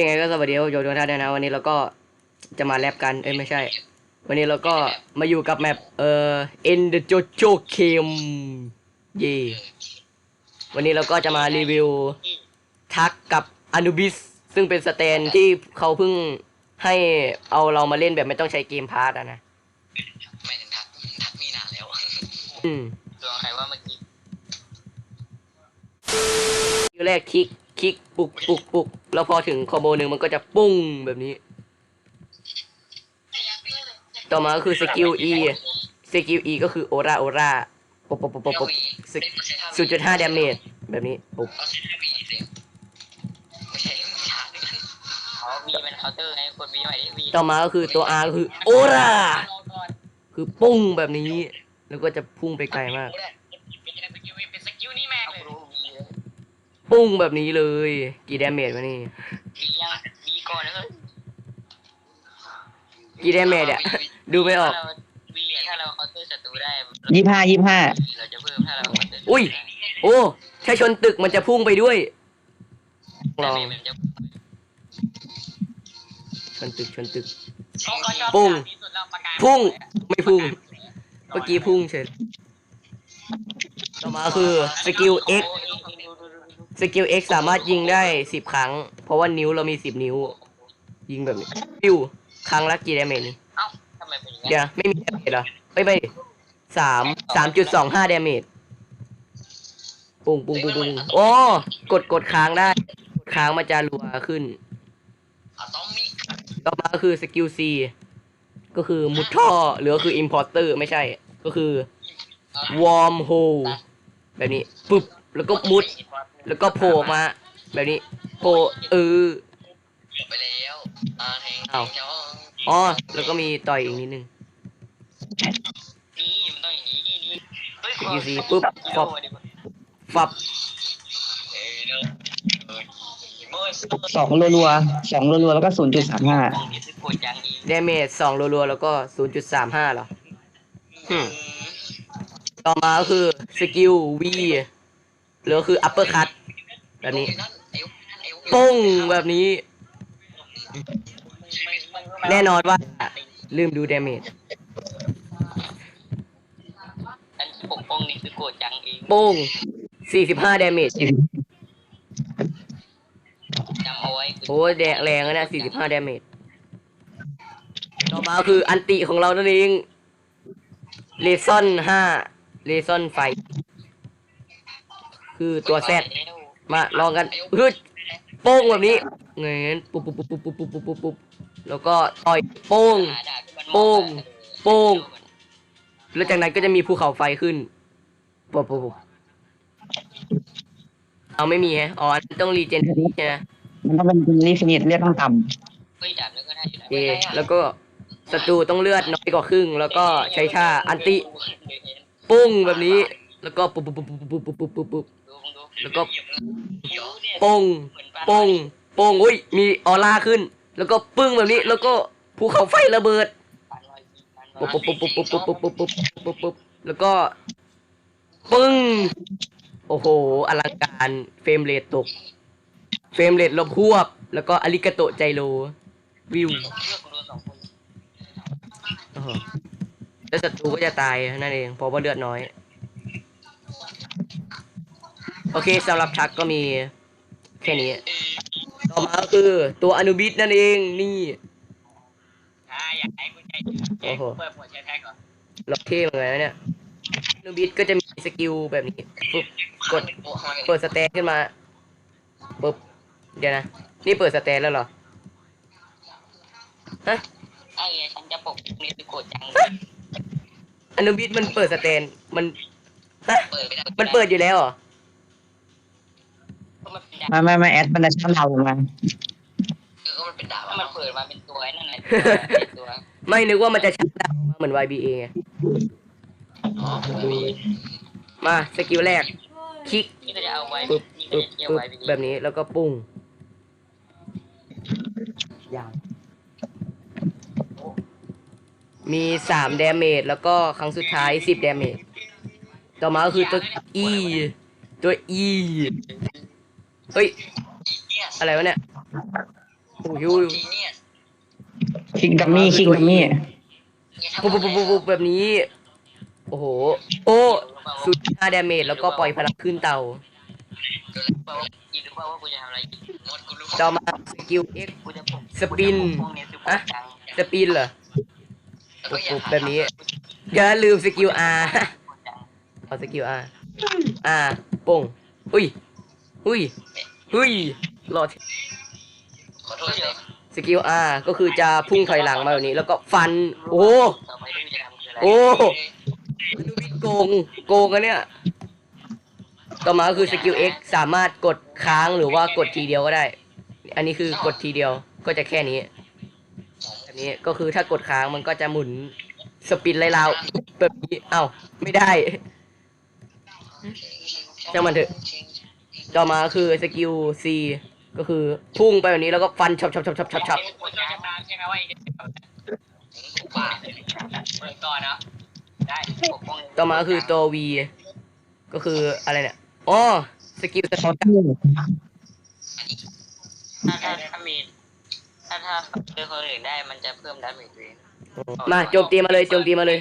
ยังไงก็สวัสดีโยโยท่านด้วยนะวันนี้เราก็จะมาแลบกันเอ้ยไม่ใช่ วันนี้เราก็มาอยู่กับแมปเอ่อ End the Jojo Game เย่วันนี้เราก็จะมารีวิวทักกับ Anubis ซึ่งเป็นสแตนที่เขาเพิ่งให้เอาเรามาเล่นแบบไม่ต้องใช้เกมพาร์ตอะนะไม่ถึงทักทักมีนานแล้วอืมตัวใครว่าเมื่อกี้ทีแรกคลิก คลิกปุกปุกปุกแล้วพอถึงคอมโบหนึ่งมันก็จะปุ้งแบบนี้ ต่อมาก็คือสกิล E สกิล E ก็คือโอราโอราปุ๊บปุ๊บปุ๊บปุ๊บปุบศูนย์จุดห้าดาเมจแบบนี้ปุ๊บเขาใช้วีเสียไม่ใช่ช้ากเขาวีเป็นเคาน์เตอร์ไงคนวีใหม่ที่วีต่อมาก็คือตัว R ก็คือโอราคือปุ้งแบบนี้ แล้วก็จะพุ่งไปไกลมาก เป็นสกิลนี่แม่งเลยวีเลย ปุ้งแบบนี้เลย กี่ดาเมจวะนี่วียังวีก่อนนะเฮ้ยกี่ดาเมจอะ ดูไม่ออกวีถ้าเราเคาน์เตอร์ศัตรูได้ยี่ห้ายี่ห้าเราจะเพิ่มถ้าเราเคาน์เตอร์อุ้ยโอ้ ถ้าชนตึกมันจะพุ่งไปด้วย ลองมันจะชนตึกชนตึกปุ้งพุ่งไม่พุ่ง เมื่อกี้พุ่งเฉยต่อมาคือสกิล X สกิล X สามารถยิงได้สิบครั้ง เพราะว่านิ้วเรามีสิบนิ้ว ยิงแบบนี้ปิ้วครั้งละกี่ดาเมจนี่เอ้าทำไมเป็นอย่างเดี๋นี้ยวไม่มีดาเมจเหรอไม่ไม่สามสามจุดสองห้าดาเมจปุ้งปุ้งปุ้งปุ้งโอ้กดกดค้างได้กดค้างมันจะรัวขึ้นต้องมีต่อมาก็คือสกิล C ก็คือมุดท่อหรือก็คือ importer ไม่ใช่ ก็คือ warm hole แบบนี้ปึ๊บ แล้วก็มุด แล้วก็โผล่ออกมา แบบนี้โผล่เออไปแล้วอ่าแทงอ้าวแทงอ๋อแล้วก็มีต่อยอีกนิดนึง นี่มันต้องอย่างนี้นี่เฮ้ยยูซีปุ๊บฟอบ ฟับเออเนอะเออเมื่อสักสองรัวๆสองรัวๆแล้วก็ศูนย์จุดสามห้านี่คือกดยังอีกดาเมจสองรัวๆแล้วก็ 0.35เหรอ อืม ต่อมาก็คือ สกิล V หรือก็คือ upper cut แบบนี้ปุ้งแบบนี้ แน่นอนว่า ลืมดูดาเมจอันที่ปกป้องนี่คือกดจังเองโป้ง45ดาเมจจำเอาไว้โอ้แดงแรงนะ45ดาเมจต่อมาคืออันติของเรานั่นเองเลซอน5เลซอนไฟ คือตัวแซดมาลองกันฮึดโป้งแบบนี้เงี้ยปุ๊บปุ๊บปุ๊บปุ๊บปุ๊บปุ๊บปุ๊บปุ๊บแล้วก็ต่อยโป้งโป้งโป้งแล้วจากนั้นก็จะมีภูเขาไฟขึ้นปุ๊บปุ๊บปุ๊บเอาไม่มีแฮะอ๋ออันนั้นต้องรีเจนใช่ไหมมันต้องเป็นรีฟินิตเรียกต้องต่เฮ้ยดาบแล้วก็ได้อยู่โอเคแล้วก็ศัตรูต้องเลือดน้อยกว่าครึ่ง แล้วก็ใช้ท่าอันติ ปุ้งแบบนี้ แล้วก็ปุ๊บปุ๊บปุ๊บปุ๊บปุ๊บปุ๊บปุ๊บปุ๊บ แล้วก็ปุ้งปุ้งปุ้งอุ้ย มีออร่าขึ้น แล้วก็ปึ้งแบบนี้ แล้วก็ภูเขาไฟระเบิดปุ๊บปุ๊บปุ๊บปุ๊บปุ๊บปุ๊บปุ๊บปุ๊บปุ๊บปุ๊บแล้วก็ปึ้ง โอ้โห อลังการเฟรมเรทตก เฟรมเรทลบควบ แล้วก็อาริกาโตใจโล วิวแล้วศัตรูก็จะตายนั่นเองเพราะว่าเลือดน้อย โอเคสำหรับชักก็มีแค่นี้ ต่อมาก็คือตัวอนุบิสนั่นเองนี่อ่าอยากให้คุณใจโอ้โหเปิดหัวแชร์แท็กเหรอเราเท่เหมือนกันนะเนี่ยอนุบิสก็จะมีสกิลแบบนี้ปุ๊บกดโอ้โหเปิดสแตนขึ้นมาปุ๊บเดี๋ยวนะ นี่เปิดสแตนแล้วเหรอฮะไอ้ฉันจะปกนี่คือกดจังอนุบิสมันเปิดสแตนมันฮะเปิดไม่ได้มันเปิดอยู่แล้วเหรอก็ มันเป็นดาบำไม่ไม่ไม่แอดมันจะชั้นเราลงมาเออก็มันเป็นดาบมันเปิดมาเป็นตัวไอ้นั่นแหละตัวไม่นึกว่ามันจะชัดดาวน์มาเหมือน YBA ไงอ๋อไม่มีมาสกิลแรก คลิกนี่ก็จะเอาไว้ปุ๊บนี่ก็ปุ๊บจะเกี่ยวปุ๊บไว้แบบนี้แล้วก็ปุ้งยาวมีสามดาเมจแล้วก็ครั้งสุดท้ายสิบดาเมจต่อมาก็คือตัว E ตัว E เฮ้ย อะไรวะเนี่ยโอ้ยทีเนี่ยคิกดัมมี่คิกดัมมี่ปุ๊บปุ๊บปุ๊บปุ๊บแบบนี้ โอ้โห โอ้สุดห้าดาเมจแล้วก็ปล่อยพลังขึ้นเตายินรู้ป่าว่ากูจะทำอะไรมดกูรู้ต่อมาสกิล X กูจะปลุกสปินอะสปินเหรอปุ๊บปุ๊บแบบนี้อย่าลืมสกิล R เอาสกิล R R โป้งอุ้ย อุ้ยอุ้ยรอดขอโทษเดี๋ยวสกิล R ก็คือจะพุ่งถอยหลังมาแบบนี้ แล้วก็ฟัน โอ้ ต่อไปที่กูจะทำคืออะไรโอ้โกง โกงอะเนี่ย ต่อมาก็คือสกิล X สามารถกดค้างหรือว่ากดทีเดียวก็ได้ อันนี้คือกดทีเดียวก็จะแค่นี้ อันนี้ก็คือถ้ากดค้างมันก็จะหมุนสปินไล่ราวแบบนี้ เอ้า ไม่ได้ ช่างมันเถอะ ต่อมาคือสกิล C ก็คือพุ่งไปแบบนี้แล้วก็ฟันช็อปช็อปช็อปช็อปช็อปช็อปกูจะตามใช่ไหมว่าไอ้กูป่าเปิดก่อนนะได้ปกป้องต่อมาคือตัว V ก็คืออะไรเนี่ยอ๋อสกิลสเขากิลถ้าถ้าถ้ามีถ้าถ้าเจอคนอื่นได้มันจะเพิ่มดาเมจตัวเองมาโจมตีมาเลยโจมตีมาเลย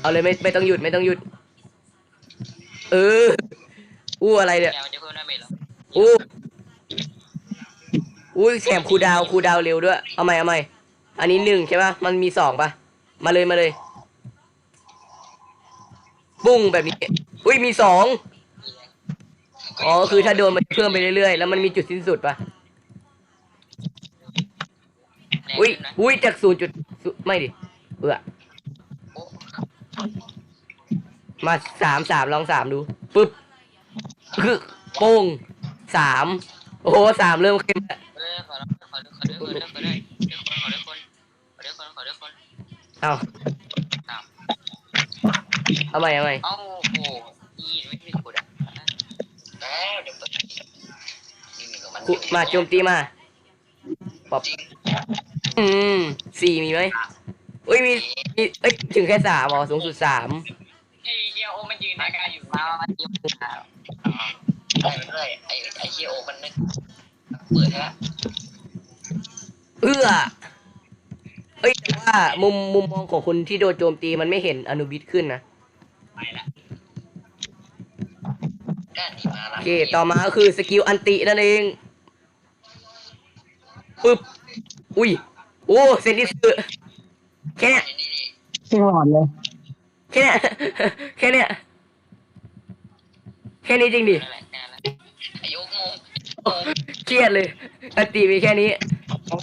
เอาเลยไม่ไม่ต้องหยุดไม่ต้องหยุด เออ อู้อะไรเนี่ยแกมันจะเพิ่มดาเมจหรออู้อู้แถมคูลดาวน์คูลดาวน์เร็วด้วย เอาใหม่เอาใหม่อันนี้หนึ่งใช่ปะมันมีสองปะมาเลยมาเลย ปุ้งแบบนี้ อุ้ยมีสองอ๋อคือถ้าโดนมันจะเพิ่มไปเรื่อยๆ แล้วมันมีจุดสิ้นสุดปะอุ้ยอุ้ยจากศูนย์จุดไม่ดิเบื่อมาสามสามลองสามดูปึ๊บ คือโป้งสามโอ้โหสามเริ่มเข้มแล้วเออขอขอขอด้วยขอด้วยขอด้วยขอด้วยคนขอด้วยคนขอด้วยคนขอด้วยคนเอาตามเอาใหม่เอาใหม่เอ้าโอ้โหอีไม่ถึงกูอะแล้วเดี๋ยวเปิดนี่มีกับมันคุมาโจมตีมาป๊อปอืมสี่มีไหมอุ้ยมีมีเอ้ยถึงแค่สามอ๋อสูงสุดสามไอ้เฮียโอมันยืนในการอยู่มามายืน มาได้เลยไอ้ไอ้เฮียโอมันนึกเปิดแล้วเอื้อเอ้ยแต่ว่ามุมมุมมองของคนที่โดนโจมตีมันไม่เห็นอนุบิตขึ้นนะไปละด้านนี้มาโอละเคต่อมาก็คือสกิลอันตินั่นเองปึ๊บอุ้ยโอ้เซนดิสึแค่เนี้ยนี่นี่ซึ่งหลอนเลย แค่เนี้ยแค่เนี้ยแค่นี้จริงดินั่นแหละนั่นแหละอ้โยกงงเครียดเลยอันติมีแค่นี้ผม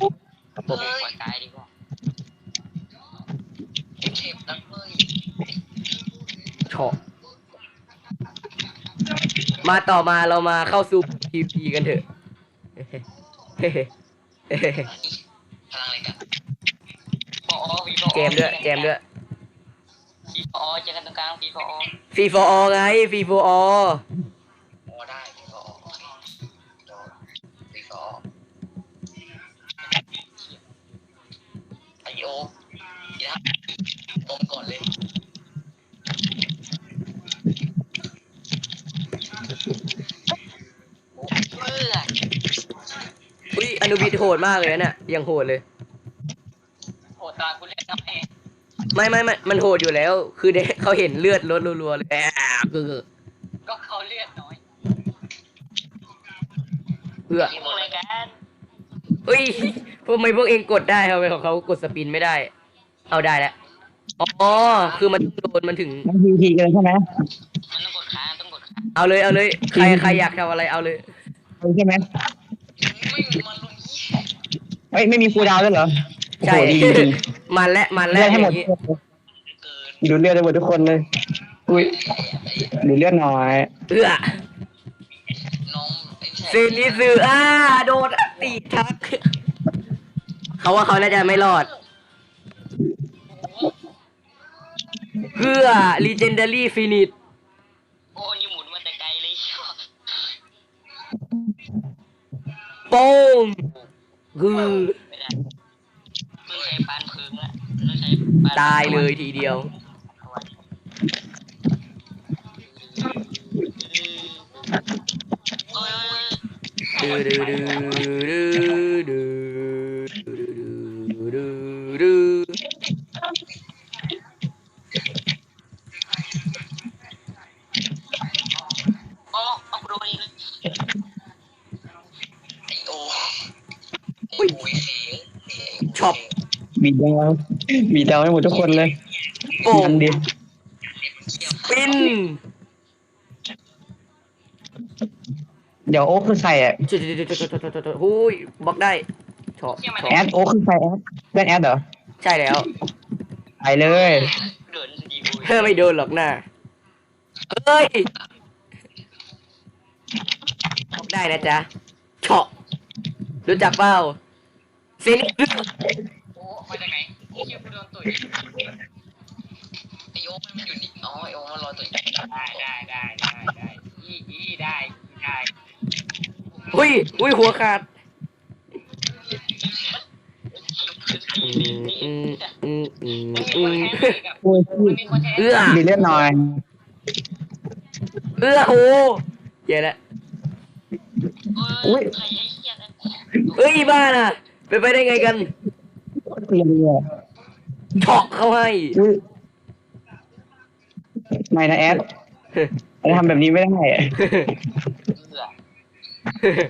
ปล่อยตายดีกว่าเจ็บนักเลยชอบมาต่อมาเรามาเข้าสู่พีพีกันเถอะ พลังอะไรกันพอวีพอแจมด้วย แจมด้วย ฟีพอเจอกันตรงกลางฟีพอฟรีฟอร์ไงฟรีฟอร์พอได้ฟีพอฟีพอไอโอกีนะตรงก่อนเลยโอ้เพื่ออุ้ยอนุบิดโหดมากเลยนะเนี่ยยังโหดเลย โหตากูเล่นทำไม ไม่ไม่ไม่มันโหดอยู่แล้ว คือเด็กเขาเห็นเลือดลดรัวๆเลยแอบคือก็เขาเลือดน้อยเพื่อที่มึงอะไรกันเฮ้ยพวกไม่พวกเองกดได้ทำไมของเขากดสปินไม่ได้ เอาได้แล้วอ๋อคือมันโดนมันถึง มันพีพีกันเลยใช่ไหมมันต้องกดค้างต้องกดค้างเอาเลยเอาเลย ใครใครอยากทำอะไรเอาเลยใช่ไหมไม่มันลงยี่เฮ้ยไม่มีครูดาวด้วยเหรอ ใช่ โอ้โหดีจริงมันและมันๆและเลือดอให้หมดย่างนี้เกินดูเลือดได้หมดทุกคนเลยอุ้ยดูเลือดน้อยเอื้อน้องไอ้แฉเซนิสืออ่าโดนอัดตีทัก เขาว่าเขาน่าจะไม่รอดเพื่อ legendary finish โอ้ยหมุนมาแต่ไกลเลยโป้งคือไม่ได้เพิ่งใช้ปานพึงละแล้วใช้ปานตายเลยทีเดียวโอ้ย ดื้อดื้อดื้อดื้ออุ้ย โอ้ยเสียเสีย ช็อป บีดาวบีดาวให้หมดทุกคนเลยโป่งมันดิปินเดี๋ยวโอ๊คคือใครอะจุดๆๆๆๆๆหุ้ยบล็อกได้ชอบชอบแอดโอ๊คคือใครแอดเพื่อนแอดเหรอใช่แล้วไปเลยเดินดีบุยเธอไม่โดนหรอกนะเอ้ยบล็อกได้นะจ๊ะเฉาะรู้จักเปล่าฟินิชโอ้ มาจากไหนไอ้เหี้ยกูโดนตุ๋ยไอโอ๊คมันอยู่นี่อ๋อไอโอ๊คมันรอตุ๋ยได้ได้ได้ได้ได้อีอีได้ได้อุ้ยอุ้ยหัวขาดอืมอืมอืมอืมอืมโอ้ยมันมีคนใช้เอื้อดีเลือดหน่อยเอื้อโอ้เหี้ยละอุ้ยใครไอ้เหี้ยนะเอ้ยบ้าน่ะไปนไปได้ไงกัน เกลียดเลยอะเฉาะเขาให้อุ้ยไม่นะแอดแอดทำแบบนี้ไม่ได้อะเอื้อ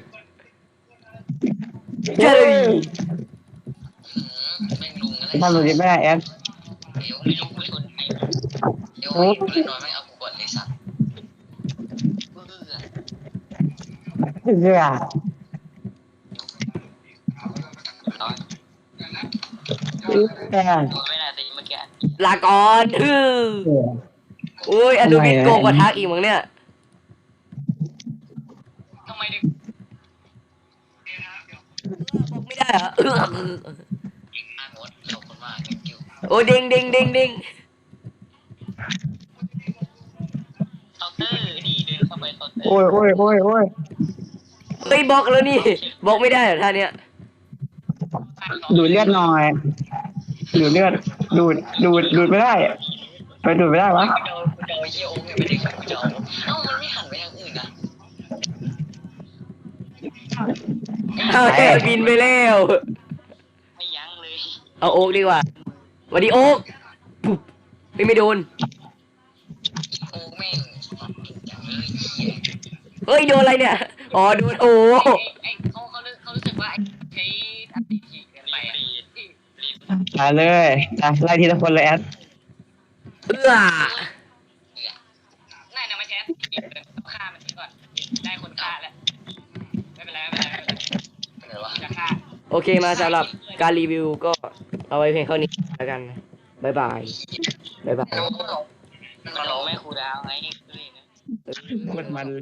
เจ้ยแม่งลุงอะไรทำแบบนี้ไม่ได้แอดเดี๋ยวไม่รู้กูชนใครเดี๋ยวไม่รู้น้อยไม่เอากูก่อนเลยสัตว์เอื้อเชื่อ น้อย อุ๊ยแอดไม่น่าตีเมื่อกี้ลาก่อนฮือเชื่อโอ้ยอนุบินทำไมอะโกงกว่าทักอีกมั้งเนี่ยทำไมดึกบอกไม่ได้เหรอเอออ่านหมดขอบคุณมาก thank you โอ้ยเด้งเด้งเด้งเด้งเคาน์เตอร์นี่เดินเข้าไปเคาน์เตอร์โอ้ยโอ้ยโอ้ยโอ้ยเฮ้ยบล็อกแล้วนี่บล็อกไม่ได้เหรอท่าเนี้ยดูดเลือดหน่อย ดูดเลือดดูดดูดดูดไม่ได้ไปดูดไม่ได้วะกูเดากูดาเยี่โอ้ยไม่ได้กูดาเอ้ามันไม่หันไปทางอื่นนะเอาแค่บินไปแล้วไม่ยั้งเลยเอาโอ๊กดีกว่าสวัสดีโอ๊กปุ๊บไม่ไม่โดนโอ้แม่งอย่างนี้เหี้ยเฮ้ยโดนอะไรเนี่ยอ๋อโดนโอ้ ไอ้เขาเขาเขารู้สึกว่าใช้อัตติขี่กันไปอะ มาเลยอะไล่ทีละคนเลยแอดเอื้อน่าจะมาแชทฆ่ามันก่อน ได้คนฆ่าแล้ว ไม่เป็นไรไม่เป็นไรไม่เป็นไรจะฆ่า โอเคมาสำหรับการรีวิวก็เอาไว้เพียงเท่านี้แล้วกันบายบายบายบายมันร้องแม่ครูดาวไงคือโคตรมันปานวาลี